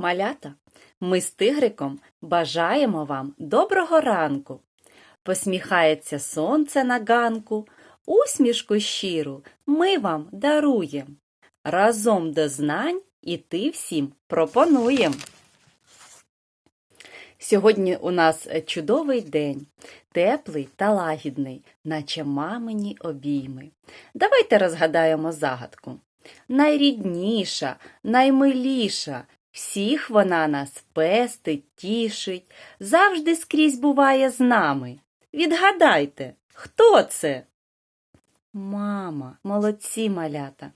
Малята, ми з тигриком бажаємо вам доброго ранку. Посміхається сонце на ганку, усмішку щиру ми вам даруєм. Разом до знань іти всім пропонуєм. Сьогодні у нас чудовий день, теплий та лагідний, наче мамині обійми. Давайте розгадаємо загадку. Найрідніша, наймиліша, всіх вона нас пестить, тішить, завжди скрізь буває з нами. Відгадайте, хто це? Мама, молодці малята.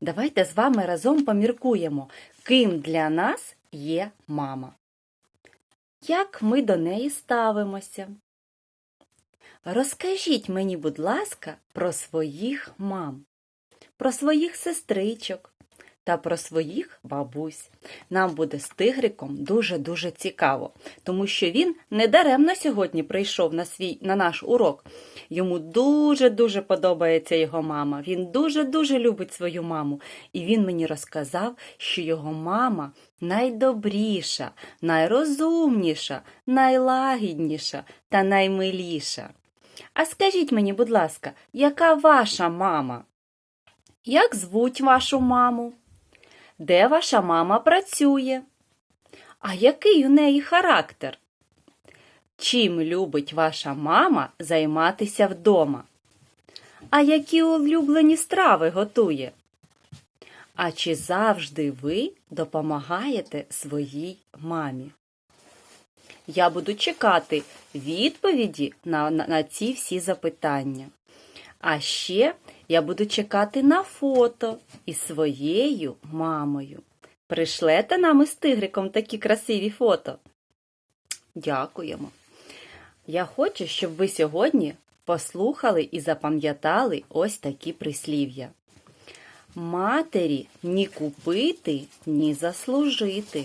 Давайте з вами разом поміркуємо, ким для нас є мама. Як ми до неї ставимося? Розкажіть мені, будь ласка, про своїх мам, про своїх сестричок та про своїх бабусь. Нам буде з тигриком дуже-дуже цікаво, тому що він недаремно сьогодні прийшов на, свій, на наш урок. Йому дуже-дуже подобається його мама. Він дуже-дуже любить свою маму. І він мені розказав, що його мама найдобріша, найрозумніша, найлагідніша та наймиліша. А скажіть мені, будь ласка, яка ваша мама? Як звуть вашу маму? Де ваша мама працює? А який у неї характер? Чим любить ваша мама займатися вдома? А які улюблені страви готує? А чи завжди ви допомагаєте своїй мамі? Я буду чекати відповіді на, на, на ці всі запитання. А ще я буду чекати на фото із своєю мамою. Пришлете нам із тигриком такі красиві фото. Дякуємо. Я хочу, щоб ви сьогодні послухали і запам'ятали ось такі прислів'я. Матері ні купити, ні заслужити.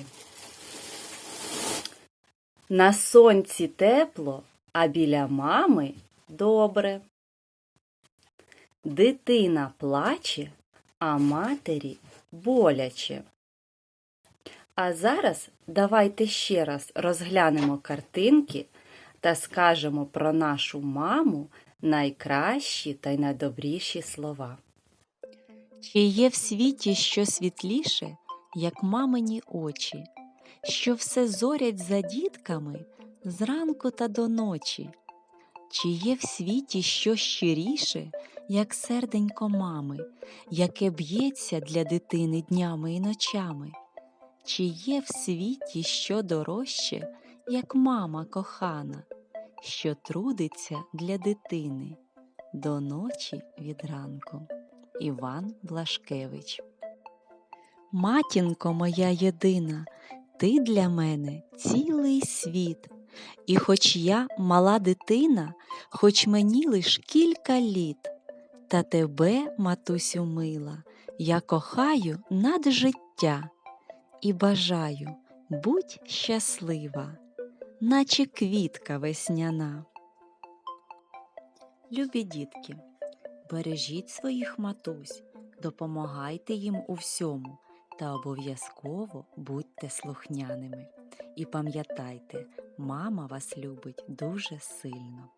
На сонці тепло, а біля мами добре. Дитина плаче, а матері боляче. А зараз давайте ще раз розглянемо картинки та скажемо про нашу маму найкращі та найдобріші слова. Чи є в світі що світліше, як мамині очі, що все зорять за дітками зранку та до ночі? Чи є в світі що щиріше, як серденько мами, яке б'ється для дитини днями і ночами? Чи є в світі що дорожче, як мама кохана, що трудиться для дитини до ночі від ранку? Іван Блашкевич Матінко моя єдина, ти для мене цілий світ. І хоч я мала дитина, хоч мені лиш кілька літ, та тебе, матусю мила, я кохаю над життя і бажаю, будь щаслива, наче квітка весняна. Любі дітки, бережіть своїх матусь, допомагайте їм у всьому та обов'язково будьте слухняними. І пам'ятайте, мама вас любить дуже сильно.